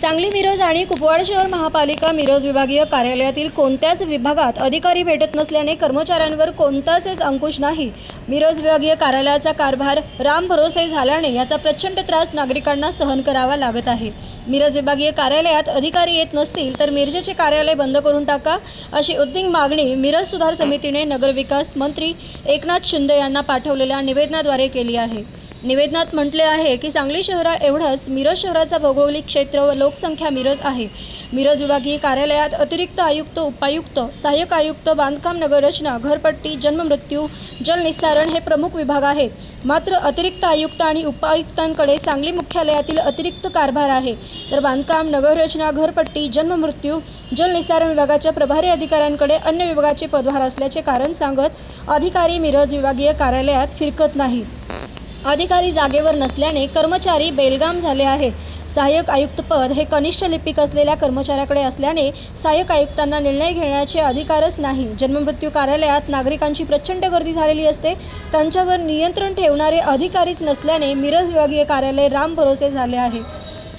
सांगली मिरज आणि कुपवाड शहर महापालिका मिरज विभागीय कार्यालयातील कोणत्याच विभागात अधिकारी भेटत नसल्याने कर्मचाऱ्यांवर कोणताच अंकुश नाही. मिरज विभागीय कार्यालयाचा कारभार राम भरोसे झाल्याने याचा प्रचंड त्रास नागरिकांना सहन करावा लागत आहे. मिरज विभागीय कार्यालयात अधिकारी येत नसतील तर मिरजेचे कार्यालय बंद करून टाका अशी उद्दिंग मागणी मिरज सुधार समितीने नगरविकास मंत्री एकनाथ शिंदे यांना पाठवलेल्या निवेदनाद्वारे केली आहे. निवेदनात म्हटले आहे की सांगली शहरा एवढंच मिरज शहराचा भौगोलिक क्षेत्र व लोकसंख्या मिरज आहे. मिरज विभागीय कार्यालयात अतिरिक्त आयुक्त उपायुक्त सहाय्यक आयुक्त बांधकाम नगररचना घरपट्टी जन्ममृत्यू जलनिस्तारण हे प्रमुख विभाग आहेत. मात्र अतिरिक्त आयुक्त आणि उपायुक्तांकडे सांगली मुख्यालयातील अतिरिक्त कारभार आहे. तर बांधकाम नगररचना घरपट्टी जन्ममृत्यू जलनिस्तारण विभागाच्या प्रभारी अधिकाऱ्यांकडे अन्य विभागाचे पदभार असल्याचे कारण सांगत अधिकारी मिरज विभागीय कार्यालयात फिरकत नाहीत. अधिकारी जागेवर नसल्याने कर्मचारी बेलगाम झाले आहेत. सहाय्यक आयुक्तपद हे कनिष्ठ लिपिक असलेल्या कर्मचाऱ्याकडे असल्याने सहाय्यक आयुक्तांना निर्णय घेण्याचे अधिकारच नाही. जन्ममृत्यू कार्यालयात नागरिकांची प्रचंड गर्दी झालेली असते. त्यांच्यावर नियंत्रण ठेवणारे अधिकारीच नसल्याने मिरज विभागीय कार्यालय राम भरोसे झाले आहे.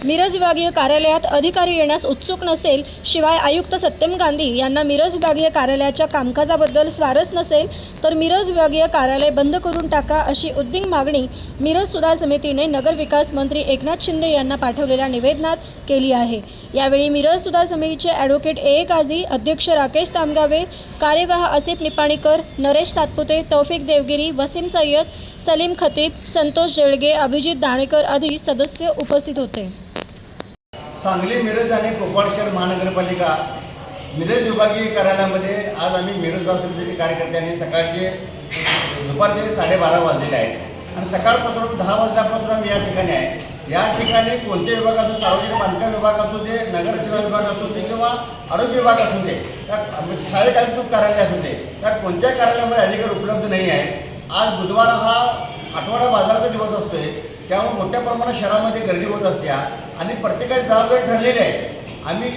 मिरज विभागीय कार्यालयात अधिकारी येण्यास उत्सुक नसेल शिवाय आयुक्त सत्यम गांधी यांना मिरज विभागीय कार्यालयाच्या कामकाजाबद्दल स्वारस नसेल तर मिरज विभागीय कार्यालय बंद करून टाका अशी उद्दिंग मागणी मिरज सुधार समितीने नगरविकास मंत्री एकनाथ शिंदे यांना पाठवलेल्या निवेदनात केली आहे. यावेळी मिरज सुधार समितीचे ॲडव्होकेट ए. काझी अध्यक्ष राकेश तामगावे कार्यवाह आसिफ निपाणीकर नरेश सातपुते तौफिक देवगिरी वसीम सय्यद सलीम खतीब संतोष जेळगे अभिजित दाणेकर आदी सदस्य उपस्थित होते. सांगली मिरज आणि कोपाड शहर महानगरपालिका मिरज विभागीय कार्यालयामध्ये आज आम्ही मिरज गाव समितीचे कार्यकर्त्यांनी सकाळचे दुपारचे साडेबारा वाजलेले आहेत. आणि सकाळपासून दहा वाजल्यापासून आम्ही या ठिकाणी आहे. या ठिकाणी कोणते विभाग असो सार्वजनिक बांधकाम विभाग असू दे नगररचना विभाग असू दे किंवा आरोग्य विभाग असू दे त्या सहाय्यक आयुक्त कार्यालय असू दे त्या कोणत्या कार्यालयामध्ये अधिकार उपलब्ध नाही आहे. आज बुधवार हा आठवडा बाजाराचा दिवस असतोय त्यामुळे मोठ्या प्रमाणात शहरामध्ये गर्दी होत असते. आणि प्रत्येकाची जबाबदारी ठरलेली आहे. आम्ही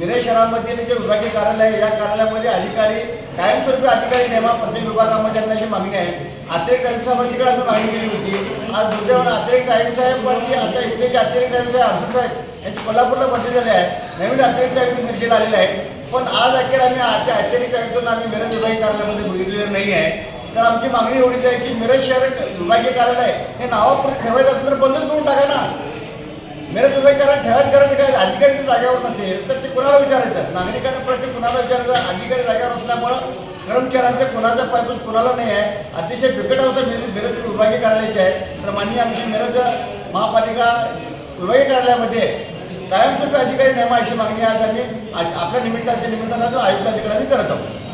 मिरज शहरामध्ये जे विभागीय कार्यालय आहे या कार्यालयामध्ये अधिकारी कायमस्वरूपी अधिकारी नेमा प्रत्येक विभागामध्ये त्यांना अशी मागणी आहे. अतिरिक्त आयुक्त साहेबांकडे आम्ही मागणी केली होती. आज दुर्दैवानं अतिरिक्त आयुक्त साहेब पण आता इथले जे अतिरिक्त आयुक्त आहे साहेब यांची कोल्हापूरला बदली झाले आहे. नवीन अतिरिक्त आयुक्त मिरजेला आलेले आहेत. पण आज अखेर आम्ही आजच्या अतिरिक्त आयुक्तांना आम्ही मिरज विभागीय कार्यालयामध्ये बघितलेलं नाही आहे. तर आमची मागणी एवढीच आहे की मिरज शहर विभागीय कार्यालय हे नावापुरत ठेवायचं असेल तर बंदच करून टाका ना. मिरज विभागीय कार्यालय ठेवायचं गरज काय अधिकारी जागेवर नसेल तर ते कुणाला विचारायचं नागरिकांना प्रश्न कुणाला विचारायचं अधिकारी जागेवर असल्यामुळं कर्मचाऱ्यांच्या कुणाचा पायपूस कुणाला नाही आहे अतिशय बिकट अवस्था मिरज मिरज विभागीय कार्यालयाची आहे तर माननीय आमची मिरज महापालिका विभागीय कार्यालयामध्ये कायमस्वरूपी अधिकारी नेमा अशी मागणी आज आम्ही आज आपल्या निमित्ताच्या निमित्तानं आयुक्त आम्ही करत आहोत.